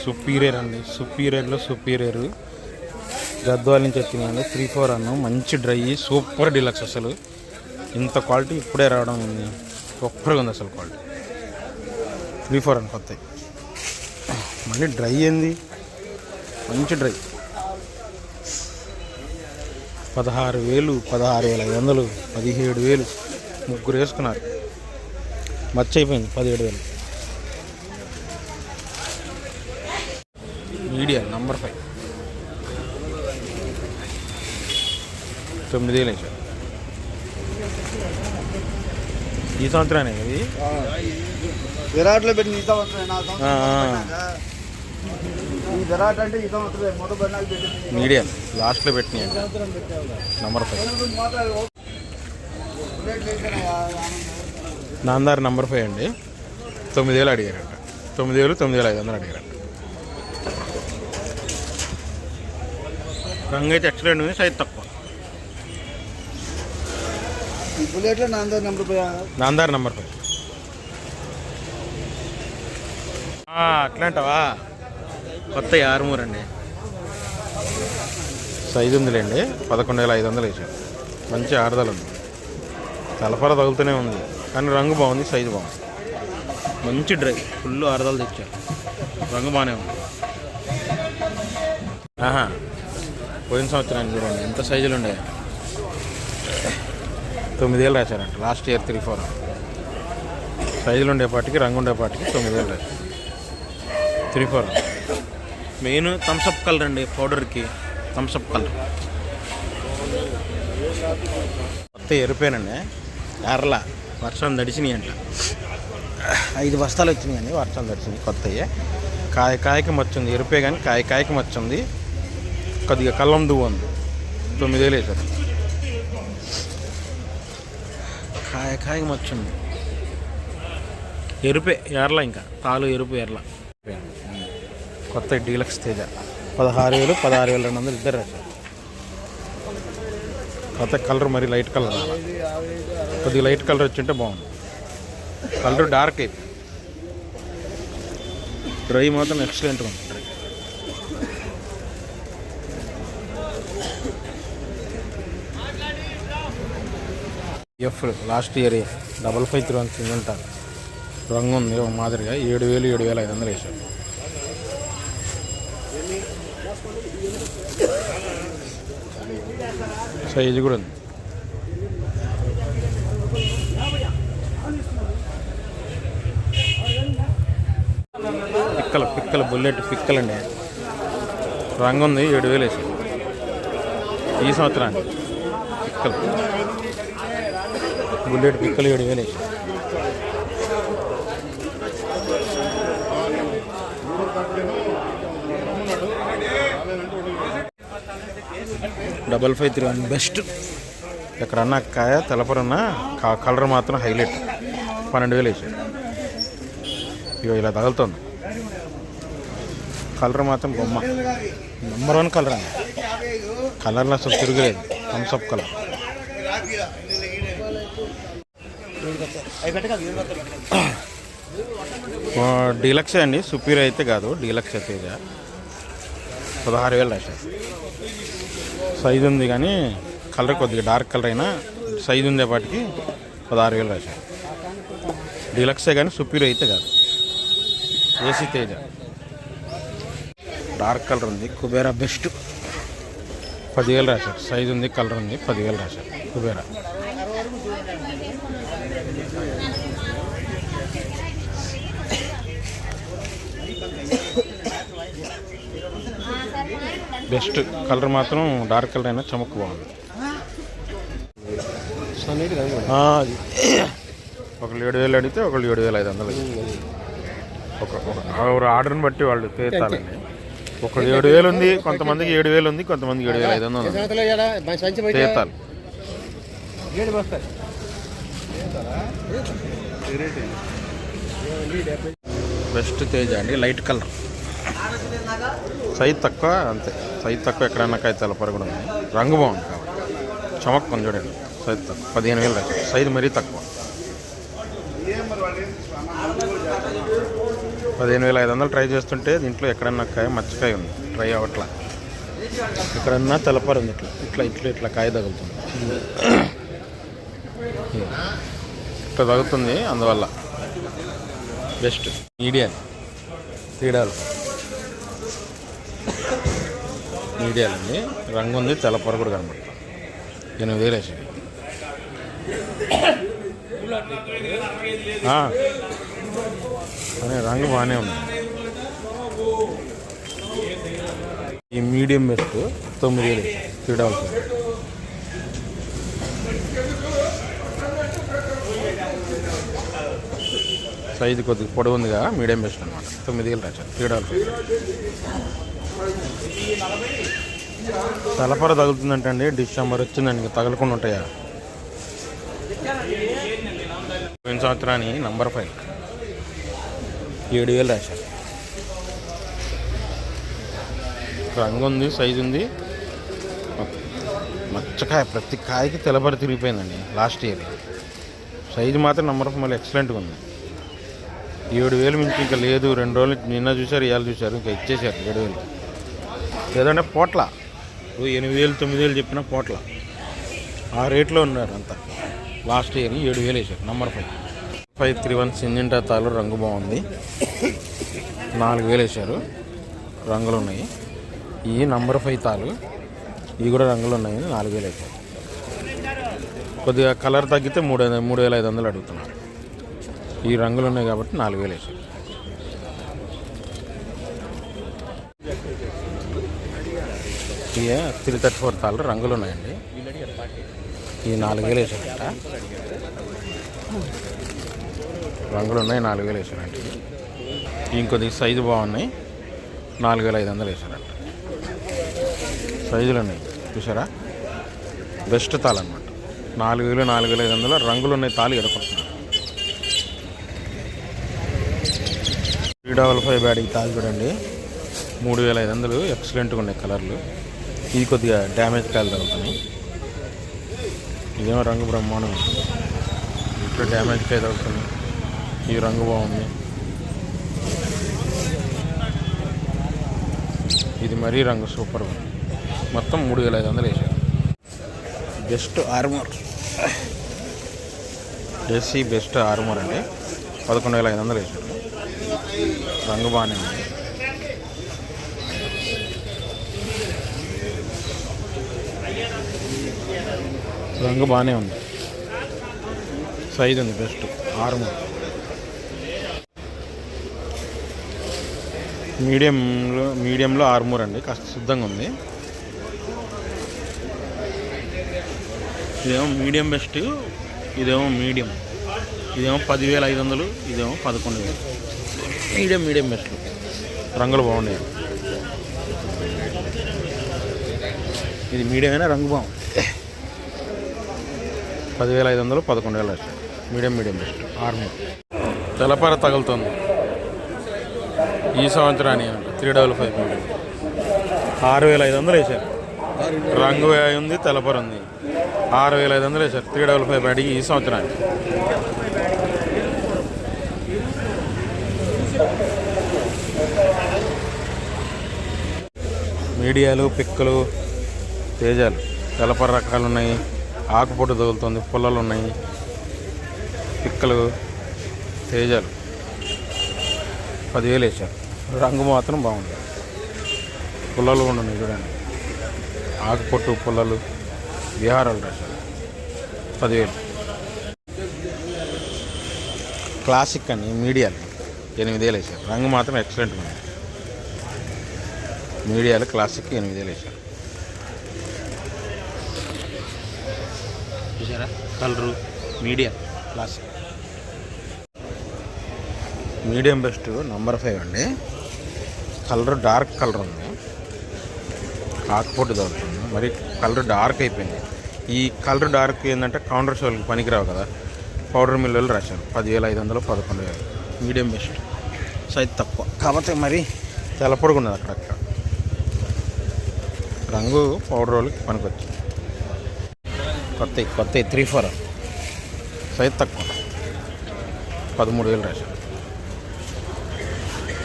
Superior అండి. సుపీరియర్లో superior Gadwal నుంచి వచ్చినాయండి త్రీ ఫోర్ అన్ను మంచి డ్రై సూపర్ డీలక్స్ అసలు. ఇంత క్వాలిటీ ఇప్పుడే రావడం ఉంది సూపర్గా ఉంది అసలు క్వాలిటీ. త్రీ ఫోర్ అని కొత్త మళ్ళీ డ్రై ఏంది? మంచి డ్రై. పదహారు వేలు పదహారు వేల ఐదు వందలు పదిహేడు వేలు. ముగ్గురు వేసుకున్నారు. మచ్చ అయిపోయింది పదిహేడు వేలు. Media number five. తొమ్మిది వేలు వేసారు ఈ సంవత్సరానే ఇది? విరాట్లో పెట్టిన ఈ సంవత్సరం విరాట్ అంటే ఈ సంవత్సరం మొదటి మీడియం లాస్ట్లో పెట్టినాయి number five. Namdhari number five అండి. తొమ్మిది వేలు అడిగారంట. తొమ్మిది వేలు తొమ్మిది వేల ఐదు వందలు అడిగారంట. రంగు అయితే ఎక్సలెంట్ ఉంది సైజ్ తక్కువ. ఈ బుల్లెట్లో నా అందరు నెంబర్ నాందార్ నంబర్ ఫైవ్ అట్లాంటవా? కొత్త ఆరుమూరు అండి. సైజు ఉందిలేండి పదకొండు వేల ఐదు వందలు వేసారు మంచి ఆరుదల ఉంది. తలపర తగులుతూనే ఉంది. కానీ రంగు బాగుంది సైజు బాగుంది. మంచి డ్రై ఫుల్ ఆరుదలు తెచ్చారు. రంగు బాగానే ఉంది. ఆహా. పోయిన సంవత్సరానికి చూడండి ఎంత సైజులు ఉండే తొమ్మిదేళ్ళు రాశారంట లాస్ట్ ఇయర్ త్రీ ఫోర్ సైజులు ఉండేపాటికి రంగు ఉండేపాటికి తొమ్మిదేళ్ళు రాశారు. Three four main Thums Up colour అండి పౌడర్కి థమ్స్అప్ కలర్ కొత్త ఎరిపోయానండి ఎర్రల వర్షం తడిచినాయి అంట. ఐదు బస్తాలు వచ్చినాయండి వర్షం తడిచింది కొత్తవి కాయ కాయకి మచ్చుంది ఎరిపే కానీ కాయ కాయకి మచ్చుంది కొద్దిగా కల్లం దువ్వు ఉంది తొమ్మిదేళ్ళు వేసారు కాయ కాయకి మచ్చుంది. ఎరుపే ఎర్ల ఇంకా. తాలు ఎరుపు ఎర్ల కొత్త డీలక్స్ తేజ. పదహారు వేలు పదహారు వేల రెండు వందలు ఇద్దరు రాశారు. కొత్త కలర్ మరి లైట్ కలర్ కొద్దిగా లైట్ కలర్ వచ్చింటే బాగుంది. కలర్ డార్క్ అయిపోయింది. డ్రై మాత్రం ఎక్సలెంట్గా ఉంది. F last year double five three one ఉంటారు రంగు ఉంది ఒక మాదిరిగా ఏడు వేలు ఏడు వేల ఐదు వందలు వేసారు సైజు కూడా ఉంది. పిక్కలు పిక్కలు బుల్లెట్ పిక్కలండి రంగు ఉంది ఏడు వేలు వేసారు ఈ సంవత్సరానికి పిక్కలు. బుల్లెట్ పిక్కలు ఏడు వేలు. Double five three one best. ఎక్కడన్నా కాయ తెలపరన్నా కలర్ మాత్రం హైలైట్. పన్నెండు వేలు వేసాడు. ఇక ఇలా తగులుతుంది. కలర్ మాత్రం బొమ్మ. నెంబర్ వన్ కలర్ అండి కలర్లో అసలు తిరగలేదు. Thums Up colour. డీలక్స్ అండి సుపీరియర్ అయితే కాదు డీలక్స్ అయితే పదహారు వేలు రాశారు. సైజు ఉంది కానీ కలర్ కొద్దిగా డార్క్ కలర్ అయినా సైజు ఉండేపాటికి పదహారు వేలు రాశారు. డీలక్సే కానీ సుపీరియర్ అయితే కాదు. ఏసీ తేజ. డార్క్ కలర్ ఉంది కుబేరా బెస్ట్. పదివేలు రాశారు. సైజు ఉంది కలర్ ఉంది పదివేలు రాశారు. కుబేరా. బెస్ట్ కలర్ మాత్రం డార్క్ కలర్ అయినా చమక్ బాగుంది. ఒకళ్ళు ఏడు వేలు అడిగితే ఒకళ్ళు ఏడు వేల ఐదు వందలు ఒక ఒక ఆర్డర్ని బట్టి వాళ్ళు తీర్చాలండి. ఒకళ్ళు ఏడు వేలు ఉంది కొంతమందికి ఏడు వేలు ఉంది కొంతమందికి ఏడు వేల ఐదు వందలు తీర్చాలి. బెస్ట్ తేజ అండి లైట్ కలర్. సైజ్ తక్కువ అంతే. సైజ్ తక్కువ కాగితాల పర కూడా ఉంది రంగు బాగుంది కాబట్టి. చమక్ కొంచెం చూడండి. సైజ్ తక్కువ. పదిహేను వేలు సైజ్ మరీ తక్కువ. పదిహేను వేల ఐదు వందలు ట్రై చేస్తుంటే దీంట్లో ఎక్కడన్నా కాయ మచ్చకాయ ఉంది. ట్రై అవ్వట్లా. ఎక్కడన్నా తెలపరు ఉంది ఇట్లా. ఇట్లా ఇట్లా ఇట్లా కాయ తగులుతుంది. ఇట్లా తగులుతుంది అందువల్ల. బెస్ట్. మీడియా. తీడాలు మీడియాలండి. రంగు ఉంది తెల్లపొర కూడా కనబడుతుంది ఎనిమిది వేలు కానీ రంగు బాగానే ఉంది. ఈ మీడియం బెస్ట్ తొమ్మిది వేలు. తీడాల్సి సైజు కొద్దిగా పొడవు ఉందిగా మీడియం బెస్ట్ అనమాట తొమ్మిది వేలు రాశారు. తీడాల్సి తలపర తగులుతుందంటే అండి డిసెంబర్ వచ్చిందండి తగలకుండా ఉంటాయా? పోయిన సంవత్సరాన్ని నంబర్ ఫైవ్. ఏడు వేలు రాశారు. రంగు ఉంది సైజు ఉంది మచ్చకాయ ప్రతి కాయకి తెల్లబరి తిరిగిపోయిందండి లాస్ట్ ఇయర్. సైజు మాత్రం నంబర్ ఆఫ్ మళ్ళీ ఎక్సలెంట్గా ఉంది. ఏడు వేలు మించి ఇంకా లేదు. రెండు రోజులు నిన్న చూశారు ఇవాళ చూశారు ఇంకా ఇచ్చేసారు ఏడు వేలు. లేదంటే పోట్ల. ఇప్పుడు ఎనిమిది వేలు తొమ్మిది వేలు చెప్పిన పోట్ల. ఆ రేట్లో ఉన్నారు అంతా. లాస్ట్ ఇయర్ ఏడు వేలు వేసారు number five. Five three one Syngenta తాలు రంగు బాగుంది. నాలుగు వేలు వేసారు రంగులు ఉన్నాయి. ఈ నంబర్ ఫైవ్ తాలు ఇవి కూడా రంగులు ఉన్నాయి నాలుగు వేలు వేసారు కొద్దిగా కలర్ తగ్గితే మూడు మూడు వేల ఐదు వందలు అడుగుతున్నారు. ఈ రంగులు ఉన్నాయి కాబట్టి నాలుగు వేలు వేసారు ఇక త్రీ థర్టీ ఫోర్ తాళ్ళు రంగులు ఉన్నాయండి. ఈ నాలుగు వేలు వేసారంట రంగులు ఉన్నాయి నాలుగు వేలు వేసారంట ఇంకొద్ది సైజు బాగున్నాయి నాలుగు వేల ఐదు వందలు వేసారంట సైజులు ఉన్నాయి చూసారా? బెస్ట్ తాళనమాట అనమాట నాలుగు వేలు నాలుగు వేల ఐదు వందలు రంగులు ఉన్నాయి తాళి ఎడుకుంటున్నారు త్రీ డబల్ ఫైవ్ బ్యాడ్కి తాళి చూడండి. మూడు వేల ఐదు వందలు ఎక్సలెంట్గా ఉన్నాయి కలర్లు. ఇది కొద్దిగా డ్యామేజ్ కాయలు తగ్గుతున్నాయి ఇదేమో రంగు బ్రహ్మాండం. ఇప్పుడు ఇట్లా డ్యామేజ్ కాయ తగ్గుతుంది ఈ రంగు బాగుంది. ఇది మరీ రంగు సూపర్ మొత్తం మూడు వేల ఐదు వందలు వేసారు. Best armour. AC best armour అండి. పదకొండు వేల ఐదు వందలు వేసారు. రంగు బాగానే ఉంది. రంగు బాగానే ఉంది సైజ్ ఉంది బెస్ట్ ఆర్మూర్. మీడియంలో మీడియంలో ఆర్మూర్ అండి కాస్త సిద్ధంగా ఉంది. ఇదేమో మీడియం బెస్ట్ ఇదేమో మీడియం. ఇదేమో పదివేల ఐదు వందలు ఇదేమో పదకొండు వేలు. మీడియం మీడియం బెస్ట్ రంగులు బాగున్నాయి. ఇది మీడియమైనా? రంగు బాగుంది. పదివేల ఐదు వందలు పదకొండు వేల మీడియం మీడియం బెస్ట్ ఆర్మూర్. తెల్లపార తగులుతుంది. ఈ సంవత్సరాన్ని త్రీ డబల్ ఫైవ్ మీడియం. ఆరు వేల ఐదు వందలు వేశారు. రంగు ఉంది తెల్లపర ఉంది. ఆరు వేల ఐదు వందలు వేశారు. త్రీ డబల్ ఫైవ్ బ్యాటింగ్ ఈ సంవత్సరానికి. మీడియాలు పిక్కలు తేజాలు. తెలపర రకాలు ఉన్నాయి. ఆకుపొట్టు తగులుతుంది. పుల్లలు ఉన్నాయి. పిక్కలు తేజాలు. పదివేలు వేసారు రంగు మాత్రం బాగుంది. పుల్లలు ఉన్నాయి చూడండి. ఆకుపొట్టు పుల్లలు విహారాలు రాశారు. పదివేలు. క్లాసిక్ అని మీడియాలు. ఎనిమిదేలు వేశారు. రంగు మాత్రం ఎక్సలెంట్ ఉంది. మీడియాలు క్లాసిక్ ఎనిమిదేలు వేశారు. చూసారా? Colour media classic medium best number five అండి. కలర్ డార్క్ కలర్ ఉంది. ఆకుపొట్టు తగ్గుతుంది మరి కలర్ డార్క్ అయిపోయింది. ఈ కలర్ డార్క్ ఏంటంటే కౌంటర్ షోల్కి పనికిరావు కదా. పౌడర్ మిల్లులు రాశారు. పదివేల ఐదు వందలు పదకొండు వేలు. Medium best. సైజ్ తక్కువ. కాకపోతే మరి తెల్లపొడుగున్నది అక్కడక్కడ రంగు పౌడర్ వాళ్ళకి పనికొచ్చింది కొత్త కొత్త త్రీ ఫోర్ సైజ్ తక్కువ. పదమూడు వేలు రాశారు.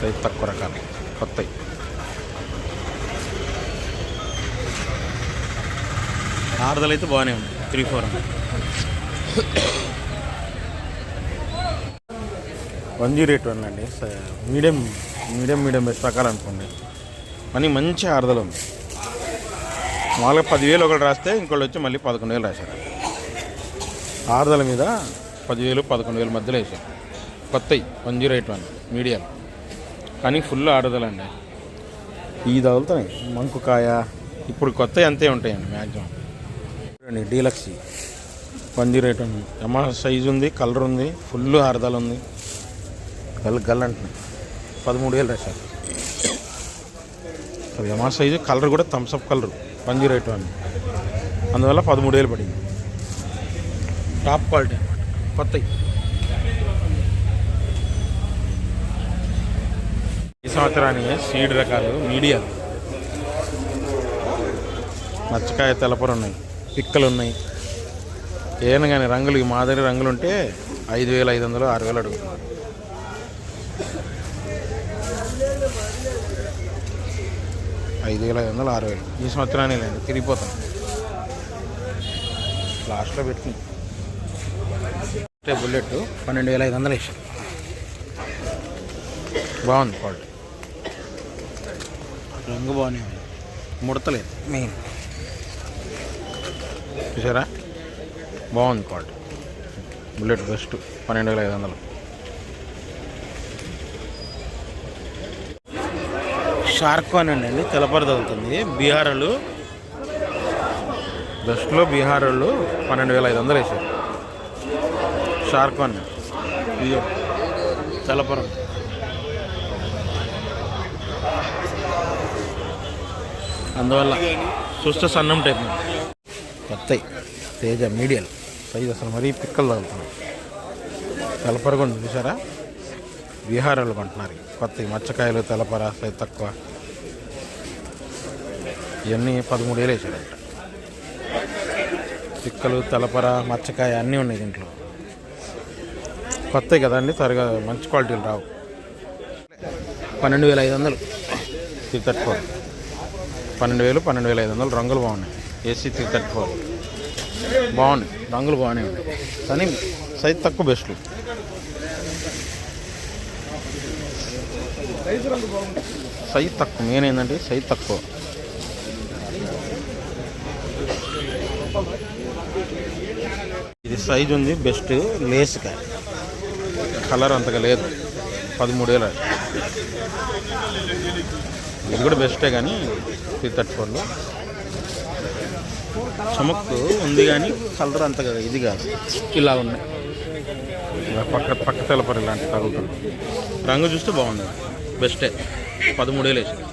సైజ్ తక్కువ రకాలు. కొత్తవి ఆరుదలు అయితే బాగానే ఉంది. Three four one zero eight one అండి. మీడియం మీడియం మీడియం బెస్ట్ రకాలు అనుకోండి. మనీ మంచి ఆరుదలు ఉంది. మామూలుగా పదివేలు ఒకటి రాస్తే ఇంకోటి వచ్చి మళ్ళీ పదకొండు వేలు రాశారు. ఆరుదల మీద పదివేలు పదకొండు వేల మధ్యలో వేసారు కొత్తవి one zero eight one medium. కానీ ఫుల్ ఆరుదలండి ఈ తగులుతాయి మంకుకాయ ఇప్పుడు కొత్తవి అంతే ఉంటాయండి మ్యాక్సిమం చూడండి deluxe. One zero eight one. యమా size ఉంది కలర్ ఉంది ఫుల్ ఆరుదల ఉంది. గల్ గల్ అంటున్నాయి పదమూడు వేలు రాశారు అది ఎమా సైజు కలర్ కూడా Thums Up colour one zero eight one అందువల్ల పదమూడు వేలు పడింది. టాప్ క్వాలిటీ అనమాట కొత్తవి ఈ సంవత్సరానికి సీడ్ రకాలు మీడియా. మచ్చకాయ తెలపరు ఉన్నాయి పిక్కలు ఉన్నాయి. ఏమైనా కానీ రంగులు ఈ మాదిరి రంగులు ఉంటే ఐదు వేలు ఐదు వందలు ఆరు వేలు అడుగుతున్నారు. ఐదు వేల ఐదు వందలు ఆరు వేలు. ఈ సంవత్సరానికి లేదు తిరిగిపోతాం. లాస్ట్లో పెట్టి బుల్లెట్ పన్నెండు వేల ఐదు వందలు వేసాం. బాగుంది క్వాలిటీ. రంగు బాగానే ఉంది. ముడతలేదు. మెయిన్. చూసారా? బాగుంది క్వాలిటీ. బుల్లెట్ బెస్ట్ పన్నెండు వేల ఐదు వందలు. షార్క్ అని అండి తెలపర తగులుతుంది బీహార్ బెస్ట్లో బీహార్ పన్నెండు వేల ఐదు వందలు వేసారు షార్క్ అని ఇది తెలపరం అందువల్ల చూస్తే సన్నం టైప్ కొత్తవి తేజ మీడియల్ సైజ్ అసలు మరీ పిక్కలు తగులుతున్నాయి. తెలపరగా ఉంది చూసారా? బీహారాలు కొంటున్నారు. కొత్తవి మచ్చకాయలు తెలపర అసలు తక్కువ. ఇవన్నీ పదమూడు వేలు వేసాడంట చిక్కలు తలపర మచ్చకాయ అన్నీ ఉన్నాయి దీంట్లో. కొత్తవి కదండి త్వరగా మంచి క్వాలిటీలు రావు. పన్నెండు వేల ఐదు వందలు. త్రీ థర్టీ ఫోర్ పన్నెండు వేలు పన్నెండు వేల ఐదు వందలు. రంగులు బాగున్నాయి. ఏసీ త్రీ థర్టీ ఫోర్ బాగున్నాయి. రంగులు బాగానే ఉన్నాయి. కానీ సైజ్ తక్కువ బెస్ట్లు. సైజ్ తక్కువ. మెయిన్ ఏంటంటే సైజ్ తక్కువ. ఇది సైజ్ ఉంది బెస్ట్ లేస్గా కలర్ అంతగా లేదు. పదమూడు వేలు ఇది కూడా బెస్టే కానీ త్రీ థర్టీ ఫోర్లో చమక్కు ఉంది కానీ కలర్ అంతగా ఇది కాదు. ఇలా ఉన్నాయి ఇలా పక్క పక్క తెలపరు ఇలాంటి తగులుతుంది రంగు చూస్తే బాగుంది. బెస్టే పదమూడు వేలు వేసింది